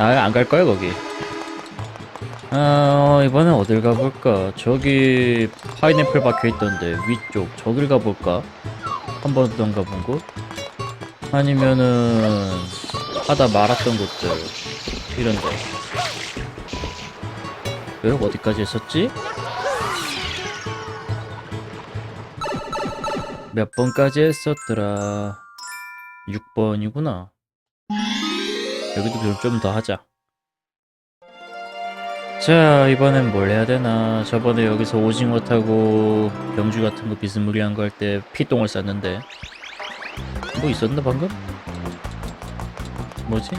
아, 안 갈 거야, 거기. 아, 이번엔 어딜 가볼까? 저기 파인애플 박혀 있던데 위쪽 저길 가볼까? 한 번도 안 가본 곳? 아니면은 하다 말았던 곳들 이런데. 왜 어디까지 했었지? 몇 번까지 했었더라? 6번이구나. 여기도 좀 더 하자. 자, 이번엔 뭘 해야 되나? 저번에 여기서 오징어 타고 병주 같은 거 비스무리한 거 할 때 피똥을 쌌는데. 뭐 있었나 방금? 뭐지?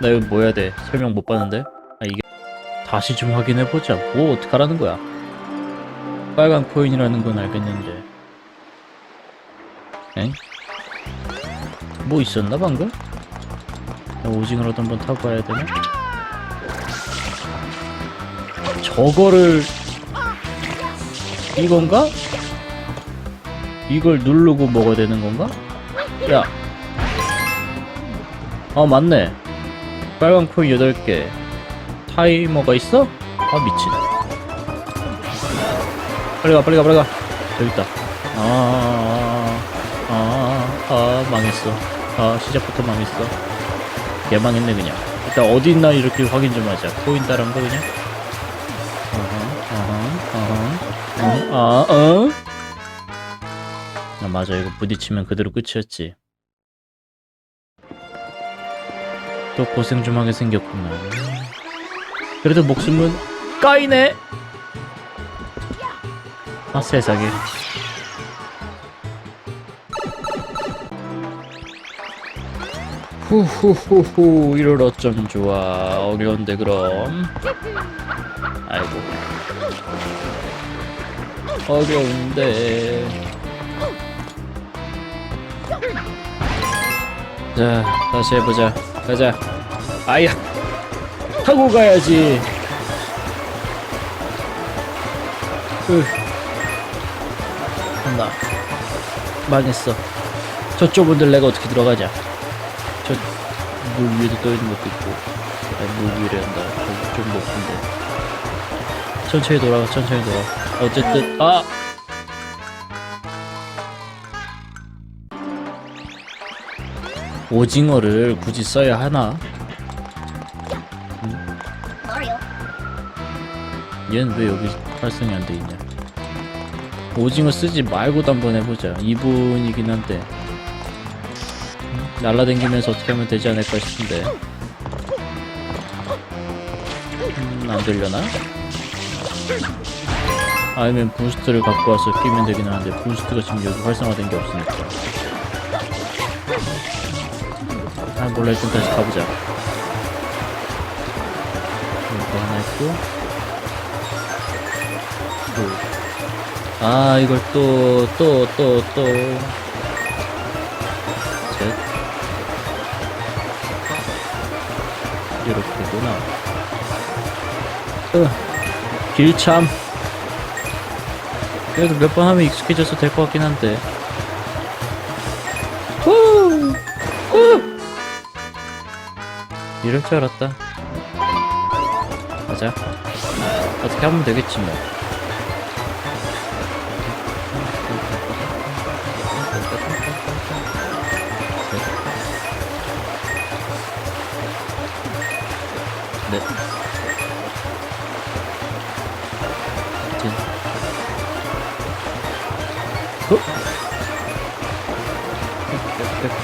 나 이거 뭐 해야 돼? 설명 못 봤는데? 아, 이게. 다시 좀 확인해보자. 뭐 어떡하라는 거야? 빨간 코인이라는 건 알겠는데. 엥? 뭐 있었나 방금? 나 오징어라도 한번 타고 가야 되나? 저거를 이건가? 이걸 누르고 먹어야 되는 건가? 야. 아 맞네. 빨간 코인 8개. 타이머가 있어? 아 미친. 빨리 가 빨리 가 빨리 가. 여기 있다. 아, 아, 아, 아 망했어. 아 시작부터 망했어. 개망했네 그냥. 일단 어디 있나 이렇게 확인 좀 하자. 따라한 거 그냥. 어허, 어허, 어허. 어, 아, 어? 아, 맞아. 이거 부딪히면 그대로 끝이었지. 또 고생 좀 하게 생겼구만. 그래도 목숨은 까이네! 아, 세상에. 후후후후, 이럴 어쩜 좋아. 어려운데, 그럼. 아이고. 어려운데. 자, 다시 해보자. 가자. 아야! 타고 가야지. 으. 한다. 망했어. 저쪽분들 내가 어떻게 들어가냐. 저, 물 위에도 떠 있는 것도 있고. 아니, 물 위래 한다. 좀, 좀 높은데. 천천히 돌아가, 천천히 돌아. 어쨌든, 아! 오징어를 굳이 써야 하나? Mario. 얘는 왜 여기 활성이 안 돼 있냐? 오징어 쓰지 말고도 한번 해보자. 2분이긴 한데. 음, 날라다니면서 어떻게 하면 되지 않을까 싶은데. 음, 안 되려나? 아니면 부스트를 갖고 와서 끼면 되긴 하는데, 부스트가 지금 여기 활성화된 게 없으니까. 아, 몰라. 일단 다시 가보자. 이거 하나 있고. 또. 아 이걸 또 또 또 또 이렇게구나. 으 길참. 그래도 몇 번 하면 익숙해져서 될 것 같긴 한데. 후! 후! 이럴 줄 알았다. 가자. 어떻게 하면 되겠지 뭐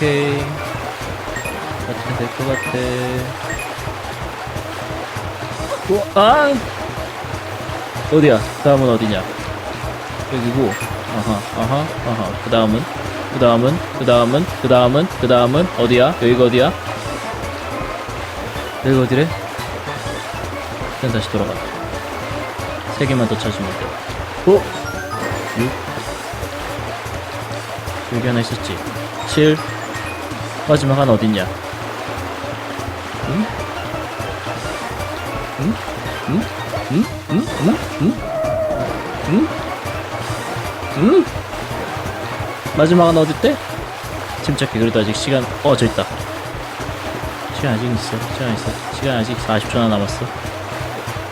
오케이. 어떻게 될것 같아. 우와, 아! 어디야? 다음은 어디냐? 여기고. 아하, 아하, 아하. 그 다음은? 그 다음은? 그 다음은? 그 다음은? 그 다음은? 어디야? 여기가 어디야? 여기 어디래? 일단 다시 돌아가. 세 개만 더 찾으면 돼. 어? 6. 여기 하나 있었지. 7. 마지막 하나 어딨냐? 응? 응? 응? 응? 응? 응? 응? 응? 응? 마지막 하나 어딨대? 침착해. 그래도 아직 시간, 어, 저 있다. 시간 아직 있어. 시간 있어. 시간 아직 40초나 남았어.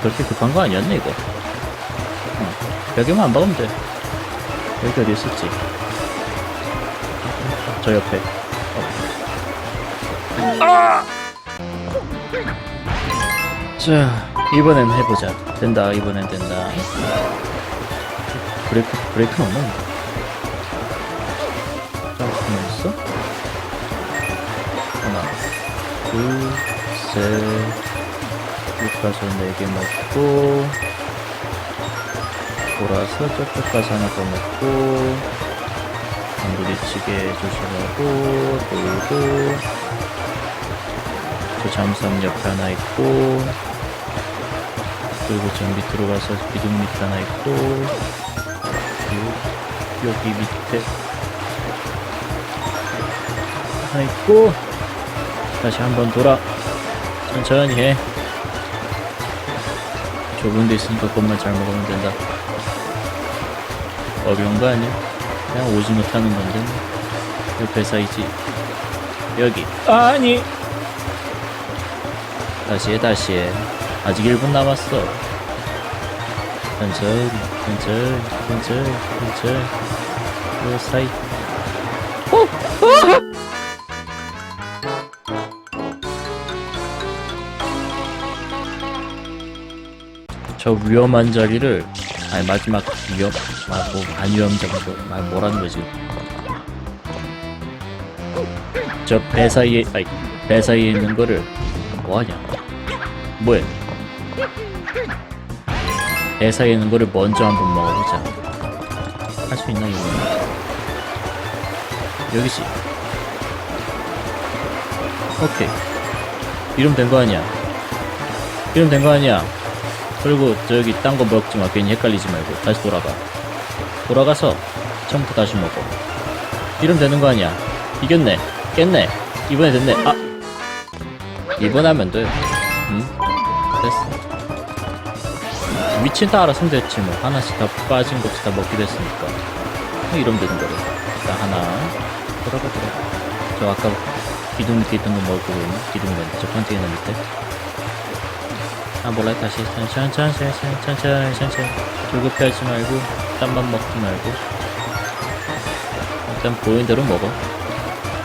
그렇게 급한 거 아니었네 이거. 응. 벽에만 안 박으면 돼. 여기 어디 있었지? 저 옆에. 어. 자, 이번엔 해보자. 된다. 이번엔 된다. 브레이크 브레이크는 없나? 자, 가만 있어. 하나, 둘, 셋. 여기 가서 네개 먹고 돌아서 저쪽 가서 하나 더 먹고 안 부딪히게 조심하고 돌고 저 잠수함 옆에 하나 있고 그리고 저 밑으로 가서 기둥 밑에 하나 있고 그리고 여기 밑에 하나 있고 다시 한번 돌아. 천천히 해. 좁은 데 있으니까 것만 잘 먹으면 된다. 어려운 거 아니야? 그냥 오지 못하는 건데. 옆에 사이지. 여기. 아니 다시 해 다시 해. 아직 1분 남았어. 천천히 천천히 천천히 천천히. 요 사이. 저 위험한 자리를 아니 마지막 위험 아뭐 반위험자고 아 뭐라는 거지? 저 배 사이에 아니 배 사이에 있는 거를 뭐하냐 뭐해 배 사이에 있는 거를 먼저 한번 먹어보자 할 수 있나 이거 여기지 오케이 이러면 된거 아니야 이러면 된거 아니야 그리고 저기 딴 거 먹지 마. 괜히 헷갈리지 말고 다시 돌아가. 돌아가서 처음부터 다시 먹어. 이러면 되는 거 아니야. 이겼네. 깼네. 이번에 됐네. 아. 이번 하면 돼. 응? 됐어. 다 알아서 됐지 뭐. 하나씩 다 빠진 것도 다 먹기도 했으니까. 뭐 이러면 되는 거래. 자, 하나. 돌아가, 돌아가. 저 아까 기둥 밑에 있던 거 먹을 거고 있네. 기둥 밑에. 저 컨테이너 밑에. 아 몰라 다시 천천히 천천히 천천히 천천히 조급해 하지 말고 땀만 먹지 말고 일단 보이는 대로 먹어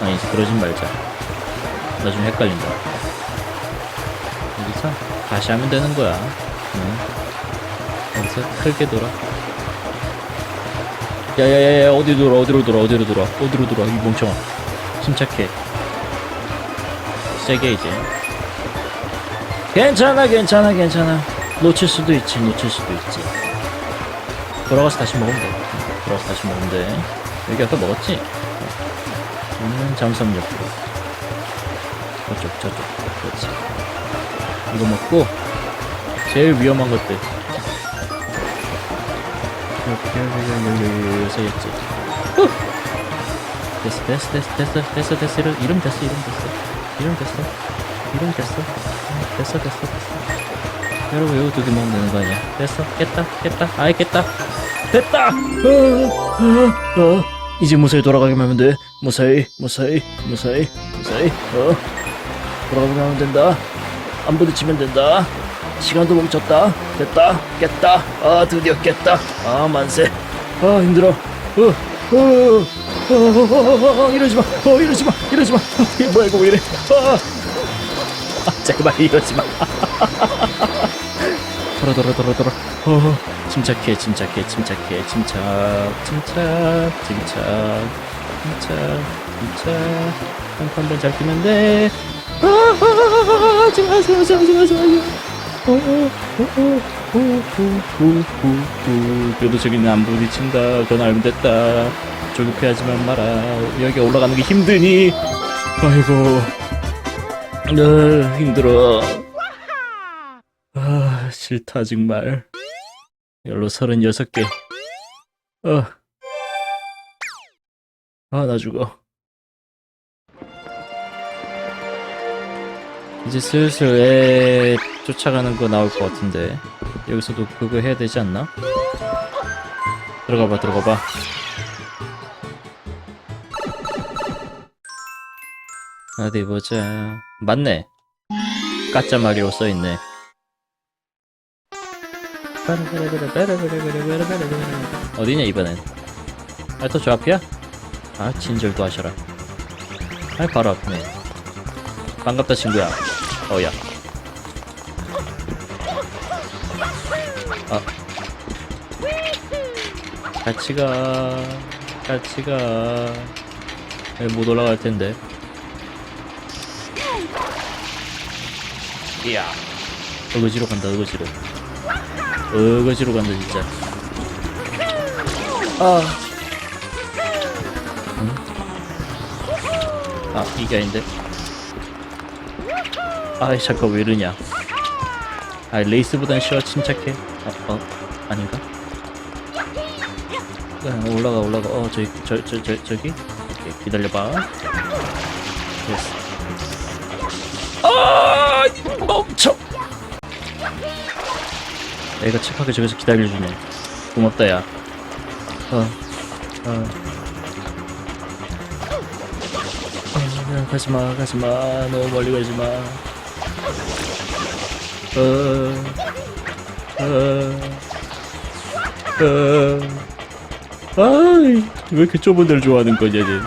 아니지 그러진 말자 나중에 헷갈린다 여기서 다시 하면 되는 거야. 응. 여기서 크게 돌아. 야야야야 어디로 돌아 어디로 돌아 어디로 돌아 어디로 돌아 이 멍청아. 침착해. 세게 이제. 괜찮아 괜찮아 괜찮아. 놓칠 수도 있지 놓칠 수도 있지. 돌아가서 다시 먹으면 돼. 돌아가서 다시 먹으면 돼. 여기 아까 먹었지? 음 잠수함 옆으로. 저쪽 저쪽. 그렇지 이거 먹고 제일 위험한 것들. 이렇게 여기 여기서 있지. 됐어 됐어 됐어 됐어 됐어 됐어. 이름 이름 됐어 이름 됐어. 이름 됐어. 이름 됐어. 됐어 됐어 됐어. 여러분 여기 두개 먹으면 되는 거 아니야? 됐어 깼다 깼다. 아이 깼다. 됐다! 어, 어, 어. 이제 무사히 돌아가기만 하면 돼. 무사히 무사히 무사히 무사히. 어. 돌아가기만 하면 된다 안 부딪히면 된다. 시간도 멈췄다. 됐다. 깼다. 아 드디어 깼다. 아 만세. 아 힘들어. 어, 어, 어, 어, 어, 어, 이러지 마, 어, 이러지 마, 이러지 마. 이게 뭐야, 이거 왜 이래? 아, 아, 제발 이러지 마. 돌아, 돌아, 돌아, 돌아. 어, 침착해, 침착해, 침착해, 침착, 침착, 침착, 침착, 침착. 한칸만 잘 뛰면 돼. 아, 아, 아, 하지 마세요, 하지 마세요, 하지 마세요. 그래도 저기는 안 부딪힌다. 그건 알면 됐다. 조급해하지만 마라. 여기 올라가는 게 힘드니. 아이고. 네, 힘들어. 아, 싫다, 정말. 열로 서른여섯 개. 어. 아, 나 죽어. 이제 슬슬 애 쫓아가는 거 나올 것 같은데. 여기서도 그거 해야 되지 않나? 들어가봐, 들어가봐. 어디 보자. 맞네. 까짜 마리오 써있네. 어디냐 이번엔? 아 또 저 앞이야? 아 진절도 하셔라. 아 바로 앞이네. 반갑다 친구야. 어야. 아. 같이 가. 같이 가. 여기 못 올라갈 텐데. 이야. 어거지로 간다, 어거지로. 어거지로 간다, 진짜. 아. 응? 아, 이게 아닌데. 아이, 잠깐, 왜 이러냐. 아, 레이스보단 쉬워, 침착해. 어, 어, 아닌가? 야, 올라가, 올라가. 어, 저기, 저, 저, 저, 저기? 오케이, 기다려봐. 됐어. 아, 멈춰! 애가 착하게 저기서 기다려주네. 고맙다, 야. 어, 어. 어, 가지마, 가지마. 너무 멀리 가지마. 어, 어, 어. 아이, 왜 이렇게 좁은 데를 좋아하는 거냐, 쟤.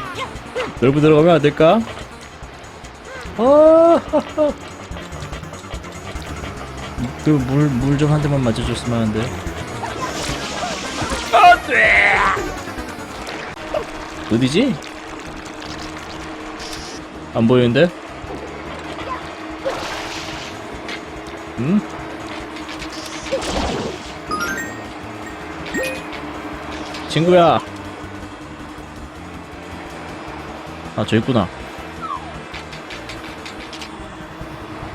넓은 데로 가면 안 될까? 아, 그 물 물 좀 한 대만 맞아줬으면 하는데. 안돼. 어디지? 안 보이는데? 응? 친구야. 아, 저 있구나.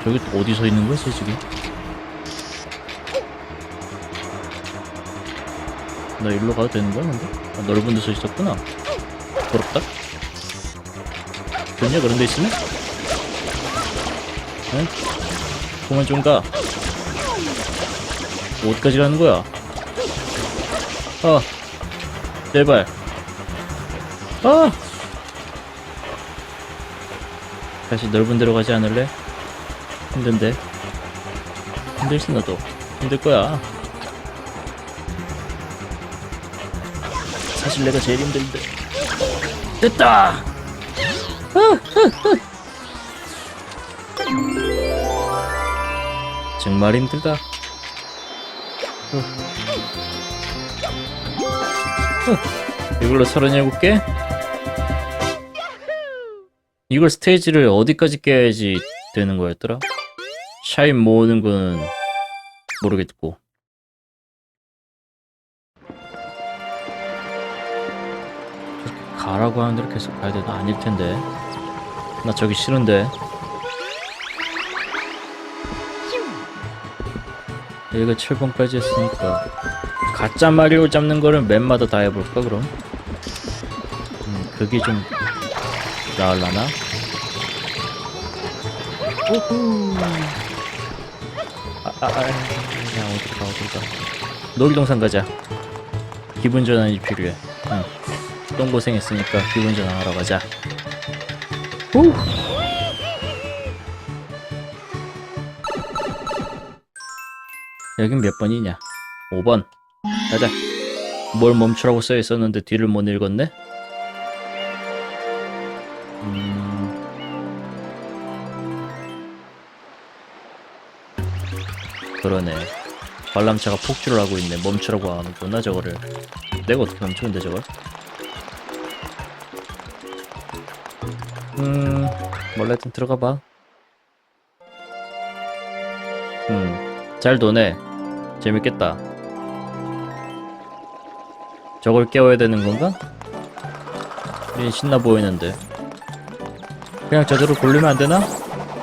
저기 또 어디 서 있는 거야, 쟤 지금? 나 일로 가도 되는 거야, 근데? 아, 넓은 데서 있었구나. 부럽다. 좋냐, 그런 데 있으면? 응? 그만 좀 가. 어디까지 가는 거야? 아, 제발. 아! 다시 넓은 데로 가지 않을래? 힘든데. 힘들지 너도. 힘들 거야. 사실 내가 제일 힘든데. 됐다! 정말 힘들다. 이걸로 37개? 이걸 스테이지를 어디까지 깨야지 되는 거였더라? 샤인 모으는 거는 모르겠고. 가라고 하는데 계속 가야 되나? 아닐 텐데. 나 저기 싫은데. 얘가 7번까지 했으니까 가짜 마리오 잡는 거를 맵마다 다 해볼까 그럼? 음, 그게 좀 나을라나? 우후 아, 아, 아, 그냥 어디 가, 어디 가. 놀이동산 가자. 기분 전환이 필요해. 응. 똥 고생했으니까 기분 전환하러 가자. 후. 여긴 몇 번이냐? 5번. 가자. 뭘 멈추라고 써 있었는데 뒤를 못 읽었네? 음... 그러네. 관람차가 폭주를 하고 있네. 멈추라고 하는구나 저거를. 내가 어떻게 멈추는데 저걸? 음, 원래든 들어가 봐. 음, 잘 도네. 재밌겠다. 저걸 깨워야 되는 건가? 얘 신나 보이는데. 그냥 저대로 돌리면 안 되나?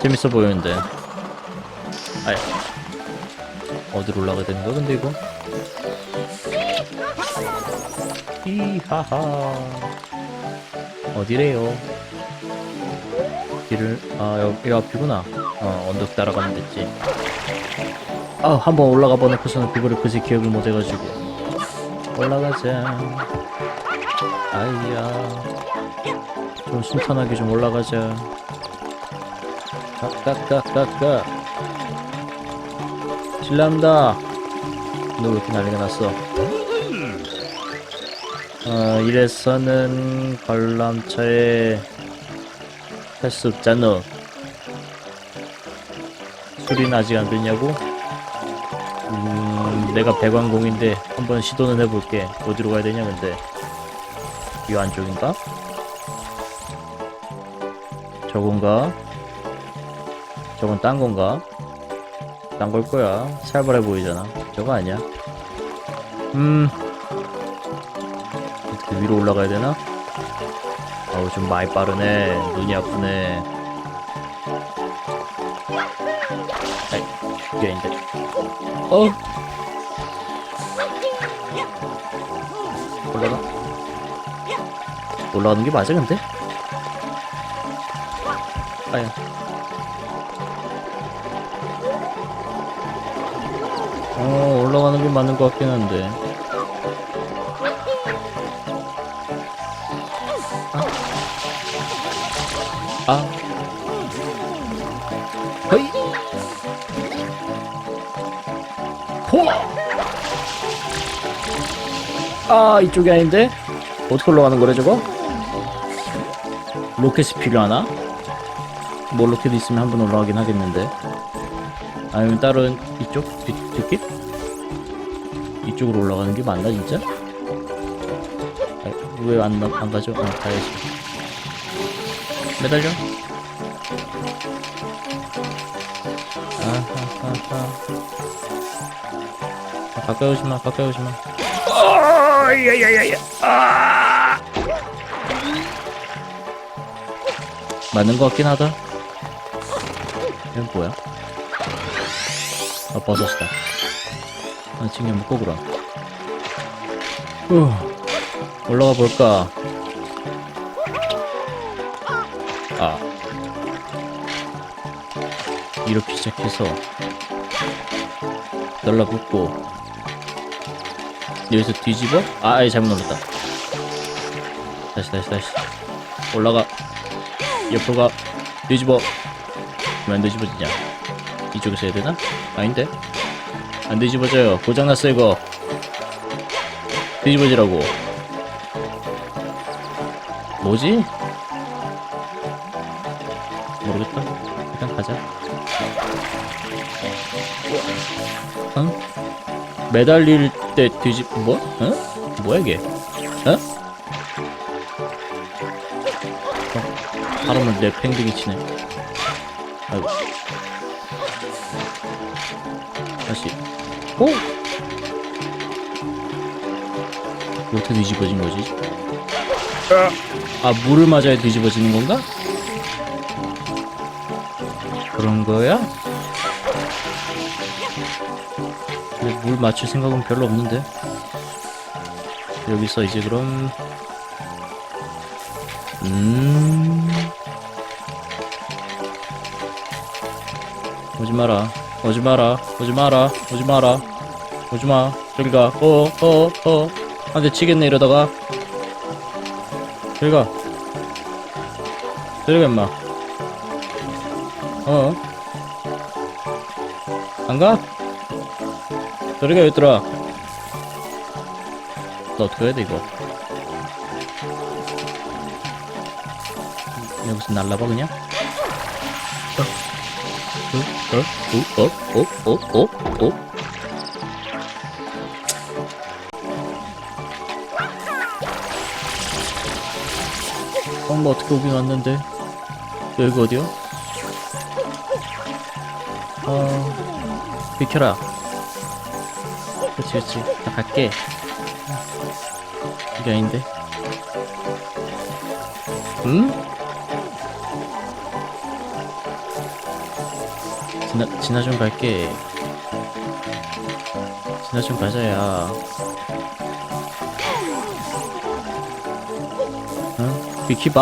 재밌어 보이는데. 아야. 어디로 올라가야 되는 거야, 근데 이거? 히하하. 어디래요? 길을, 아, 여기, 여기 앞이구나. 어, 언덕 따라가면 됐지. 아, 한번 올라가 보내고서는 그거를 그제 기억을 못 해가지고. 올라가자. 아이야. 좀 순탄하게 좀 올라가자. 까까까까까 실례합니다 너 왜 이렇게 난리가 났어 어 이래서는 관람차에 할수 없잖아 술이는 아직 안 됐냐고? 음 내가 배관공인데 한번 시도는 해볼게 어디로 가야 되냐 근데 이 안쪽인가? 저건가? 저건 딴 건가? 딴 걸 거야. 살벌해 보이잖아. 저거 아니야. 음. 어떻게 위로 올라가야 되나? 아우, 좀 많이 빠르네. 눈이 아프네. 아이, 이게 아닌데. 어? 올라가? 올라가는 게 맞아, 근데? 아야. 어, 올라가는 게 맞는 것 같긴 한데. 아. 아. 아, 이쪽이 아닌데? 어떻게 올라가는 거래, 저거? 로켓이 필요하나? 뭐 로켓 있으면 한번 올라가긴 하겠는데. 아니면 다른 이쪽 뒤, 뒷길 이쪽으로 올라가는 게 맞나 진짜? 왜안 안 가죠? 어, 가야지. 매달려. 아하하하. 아, 가까이 오지 마. 가까이 오지 마. 어, 야야야야. 아! 맞는 것 같긴 하다. 이건 뭐야? 아 버섯이다 아 먹고 그럼 후 올라가 볼까 아 이렇게 시작해서 날라붙고 여기서 뒤집어? 아 아예 잘못 눌렀다 다시 다시 다시 올라가 옆으로 가 뒤집어 왜 안 뒤집어지냐 이쪽에서 해야 되나? 아닌데? 안 뒤집어져요. 고장났어, 이거. 뒤집어지라고. 뭐지? 모르겠다. 일단 가자. 응? 매달릴 때 뒤집, 뭐? 응? 뭐야, 이게? 어? 어, 사람을 내팽개기 치네. 아이고. 다시 오! 어떻게 뒤집어진 거지? 아 물을 맞아야 뒤집어지는 건가? 그런 거야? 근데 물 맞출 생각은 별로 없는데. 여기서 이제 그럼 음. 오지 마라. 오지 마라. 오지 마라. 오지 마라. 오지 마. 저기 가. 어 어 어. 한대 치겠네 이러다가. 저기 가. 저리 가 임마. 어? 안 가? 저리 가 얘들아 너 어떻게 해야 돼 이거 여기서 날라봐 그냥 어? 어? 어? 어? 어? 어? 어? 엄마 어떻게 오긴 왔는데 여기 어디야? 어... 비켜라 그치 그치 나 갈게 이게 아닌데 응? 지나, 지나 좀 갈게. 지나 좀 가자야. 응? 비키봐.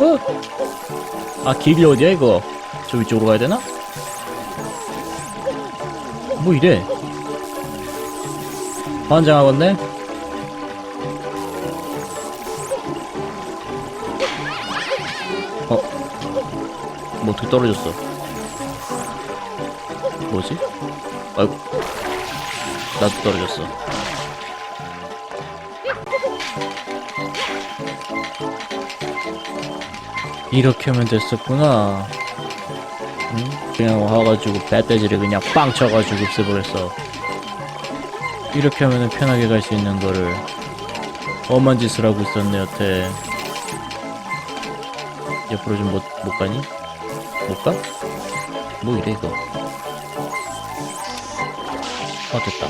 어? 아, 길이 어디야, 이거? 저 위쪽으로 가야 되나? 뭐 이래? 환장하겠네? 어? 어떻게 떨어졌어? 뭐지? 아이고. 나도 떨어졌어. 이렇게 하면 됐었구나. 응? 그냥 와가지고 배돼지를 그냥 빵 쳐가지고 없애버렸어. 이렇게 하면 편하게 갈 수 있는 거를 엄한 짓을 하고 있었네 여태. 옆으로 좀 못 못 가니? 못 가? 뭐 이래 이거? 아 됐다.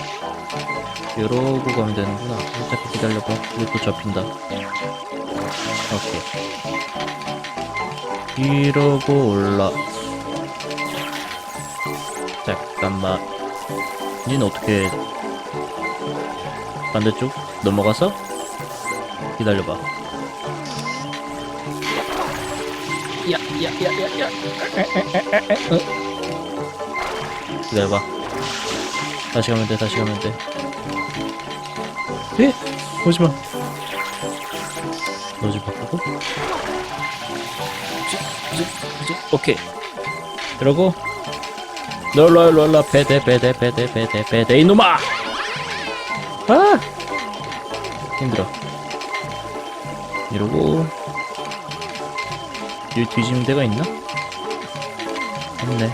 이러고 가면 되는구나. 잠깐 기다려봐. 이것도 잡힌다. 오케이. 이러고 올라. 잠깐만. 니는 어떻게 반대쪽 넘어가서 기다려봐. 야, 야, 야, 야, 야. 어? 기다려봐. 다시 가면 돼, 다시 가면 돼. 에? 오지 마. 너지 바꾸고. 오케이. 그러고 놀러 놀러 배대 배대 배대 배대 배대 이놈아! 아! 힘들어. 이러고 여기 뒤지는 데가 있나? 없네.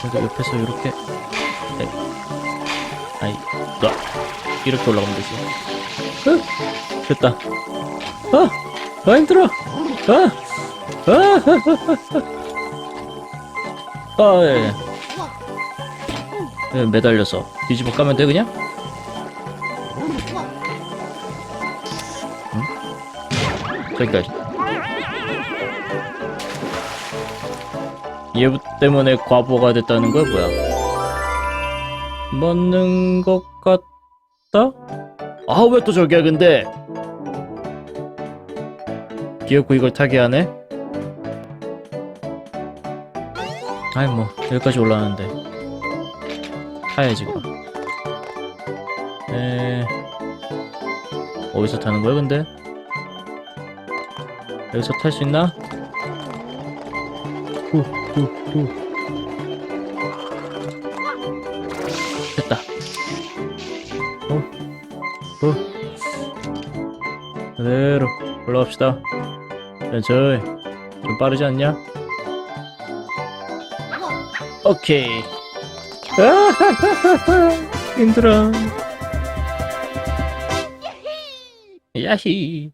그래도 옆에서 이렇게 네. 아이 너 이렇게 올라가면 되지. 으, 됐다. 아, 아 힘들어. 아, 아, 예. 예, 매달려서 뒤집어 까면 돼 그냥? 응? 저기까지. 얘 때문에 과보가 됐다는 거야 뭐야? 맞는 것 같다? 아 왜 또 저기야 근데? 귀엽고 이걸 타게 하네? 아이 뭐 여기까지 올라왔는데 타야지 그럼 에... 어디서 타는 거야 근데? 여기서 탈 수 있나? 후, 후, 후. 됐다. 어, 어. 그대로 올라갑시다. 천천히. 좀 빠르지 않냐? 오케이. 아하하하하. 힘들어. 야히.